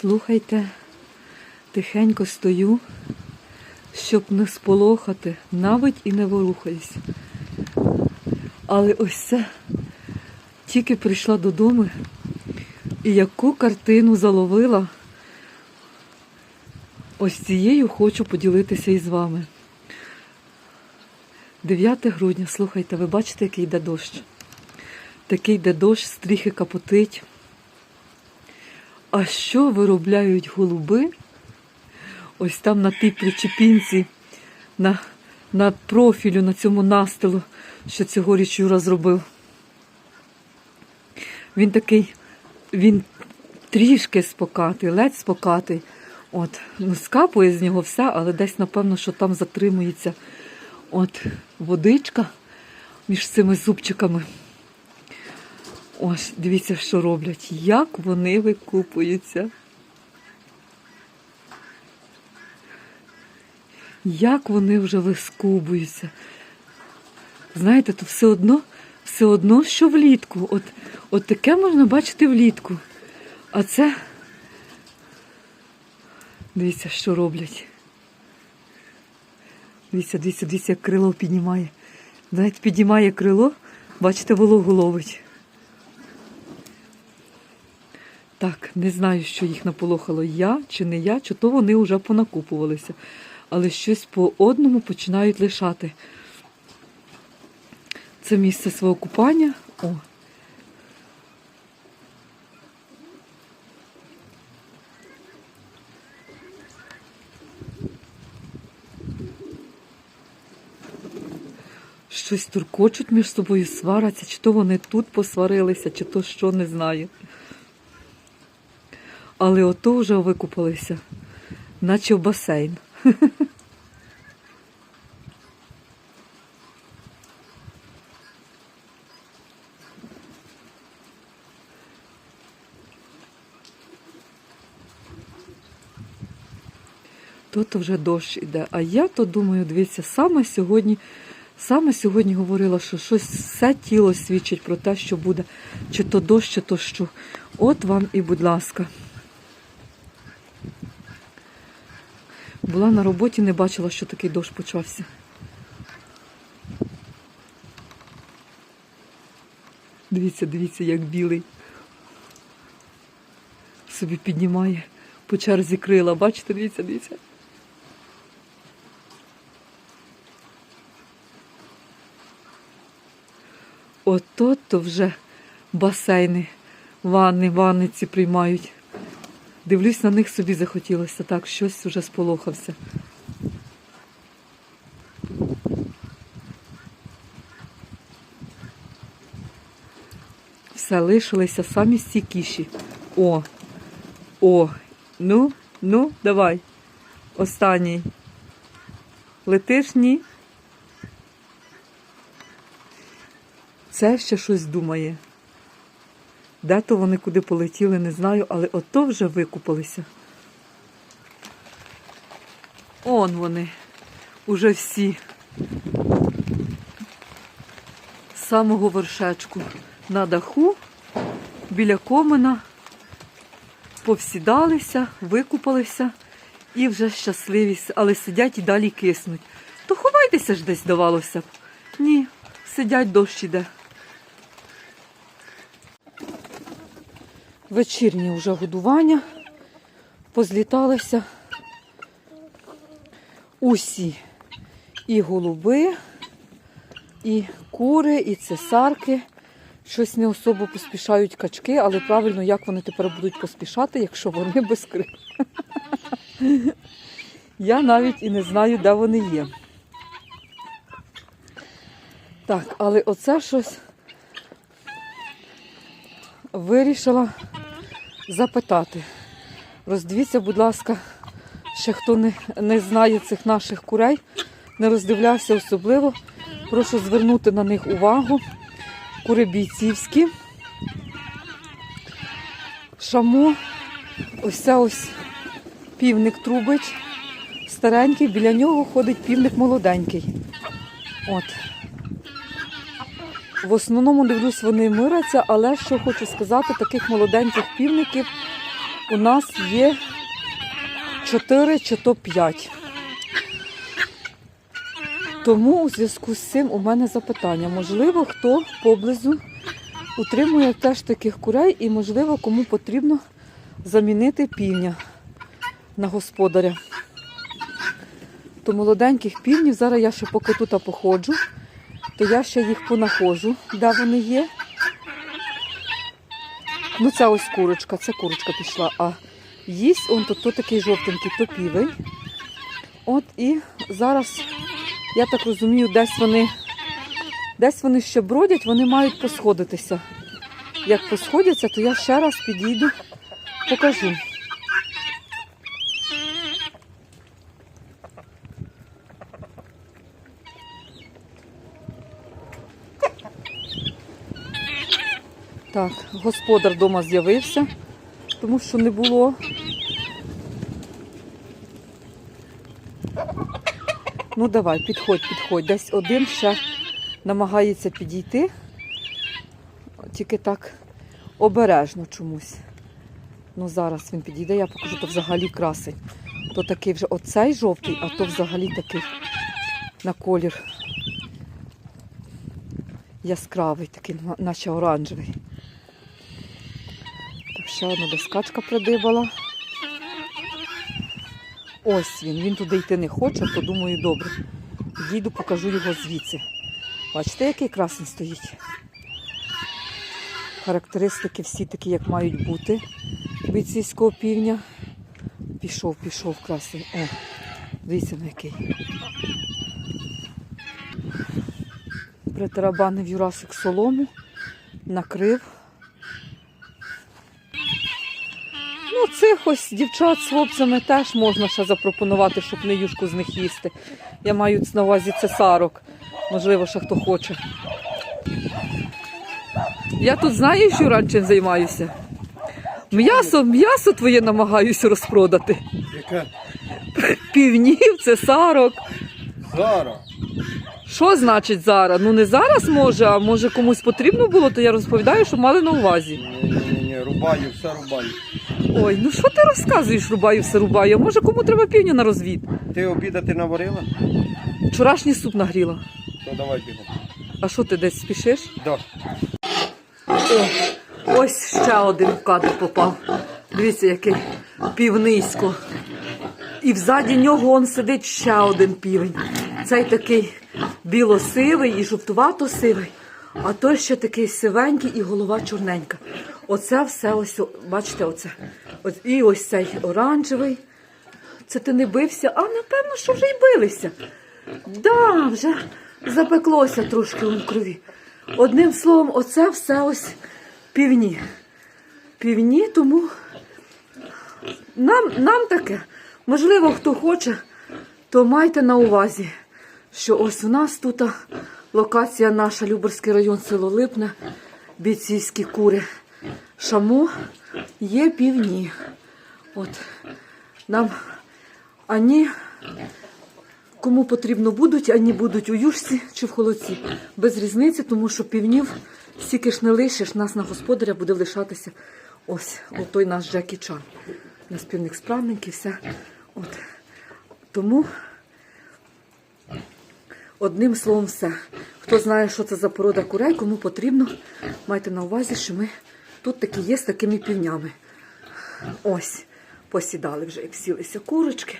Слухайте, тихенько стою, щоб не сполохати, навіть і не ворухаюсь. Але ось це тільки прийшла додому і яку картину заловила, ось цією хочу поділитися із вами. 9 грудня, слухайте, ви бачите, який йде дощ. Такий йде дощ, стріхи капотить. А що виробляють голуби? Ось там на тій причепінці, на, на профілю, на цьому настилу, що цьогоріч Юра зробив. Він такий, він трішки спокатий, ледь спокатий. От, ну, скапує з нього все, але десь, напевно, що там затримується от водичка між цими зубчиками. Ось, дивіться, що роблять. Як вони викупуються. Як вони вже вискубуються. Знаєте, то все одно, все одно, що влітку. От, от таке можна бачити влітку. А це. Дивіться, що роблять. Дивіться, дивіться, дивіться, як крило піднімає. Навіть піднімає крило, бачите, вологу ловить. Так, не знаю, що їх наполохало я чи не я, чи то вони вже понакупувалися. Але щось по одному починають лишати. Це місце свого купання. О. Щось туркочуть між собою, сваряться, чи то вони тут посварилися, чи то що, не знаю. Але ото вже викупалися, наче в басейн. Тут вже дощ іде. А я то думаю, дивіться, саме сьогодні, саме сьогодні говорила, що щось все тіло свідчить про те, що буде, чи то дощ, чи то що. От вам і будь ласка. Була на роботі, не бачила, що такий дощ почався. Дивіться, дивіться, як білий. Собі піднімає по черзі крила. Бачите, дивіться, дивіться. Ото то вже басейни, ванни, ванниці приймають. Дивлюсь, на них собі захотілося. Так, щось вже сполохався. Все, лишилися самі стійкіші. О, о, ну, ну, давай. Останній. Летиш ні? Це ще щось думає. Де то вони куди полетіли, не знаю, але ото вже викупалися. Он вони, уже всі. З самого вершечку на даху, біля комина, повсідалися, викупалися і вже щасливі, але сидять і далі киснуть. То ховайтеся ж десь, здавалося б. Ні, сидять дощ іде. Вечірнє вже годування. Позліталися усі. І голуби, і кури, і цесарки. Щось не особо поспішають качки, але правильно, як вони тепер будуть поспішати, якщо вони без крил. Я навіть і не знаю, де вони є. Так, але оце щось вирішила запитати. Роздивіться, будь ласка, ще хто не, не знає цих наших курей, не роздивлявся особливо. Прошу звернути на них увагу. Кури бійцівські. Шамо, ось це ось півник трубить, старенький, біля нього ходить півник молоденький. От. В основному дивлюсь, вони миряться, але що хочу сказати, таких молоденьких півників у нас є 4 чи то 5. Тому у зв'язку з цим у мене запитання. Можливо, хто поблизу утримує теж таких курей і, можливо, кому потрібно замінити півня на господаря. То молоденьких півнів, зараз я ще поки тут походжу, то я ще їх понаходжу, де вони є. Ну, це ось курочка, це курочка пішла. А їсть он тут, такий жовтенький, то. От і зараз, я так розумію, десь вони, десь вони ще бродять, вони мають посходитися. Як посходяться, то я ще раз підійду, покажу. Так, господар вдома з'явився, тому що не було. Ну давай, підходь, підходь. Десь один ще намагається підійти. Тільки так обережно чомусь. Ну зараз він підійде, я покажу, то взагалі красень. То такий вже оцей жовтий, а то взагалі такий на колір яскравий, такий, наче оранжевий. Ще одна доскачка придибала. Ось він, він туди йти не хоче, то думаю, добре. Дійду, покажу його звідси. Бачите, який красний стоїть. Характеристики всі такі, як мають бути від сільського півня. Пішов, пішов красний. О, дивіться на який. Притарабанив Юрасик солому, накрив. Ну, цих ось дівчат з хлопцями теж можна ще запропонувати, щоб не юшку з них їсти. Я маю на увазі цесарок. Можливо, ще хто хоче. Я тут знаю, що раніше займаюся. М'ясо, м'ясо твоє намагаюся розпродати. Яка Півнів, цесарок. зараз? Що значить зараз? Ну не зараз може, а може комусь потрібно було, то я розповідаю, що мали на увазі. Ні, ні, ні, рубаю, все рубаю. Ой, ну що ти розказуєш, рубаю, все рубаю. Може кому треба півня на розвід? Ти обідати наварила? Вчорашній суп нагріла. То давай бігом. А що ти десь спішиш? Да. О, ось ще один в кадр попав. Дивіться, який півнисько. І взаді нього он сидить ще один півень. Цей такий білосивий і жовтувато-сивий, а той ще такий сивенький і голова чорненька. Оце все ось, бачите, оце. І ось цей оранжевий. Це ти не бився, а напевно, що вже й билися. Да, вже запеклося трошки у крові. Одним словом, оце все ось півні. Півні, тому нам, нам таке. Можливо, хто хоче, то майте на увазі, що ось у нас тут локація наша, Люберський район, село Липне, бійцівські кури. Шамо є півні. От нам ані кому потрібно будуть, ані будуть у юшці чи в холодці. Без різниці, тому що півнів стільки ж не лишиш, нас на господаря буде лишатися ось той наш Джекі Чан. У нас півник справненький, все. От. Тому одним словом все. Хто знає, що це за порода курей, кому потрібно, майте на увазі, що ми тут такі є з такими півнями. Ось, посідали вже, як сілися курочки.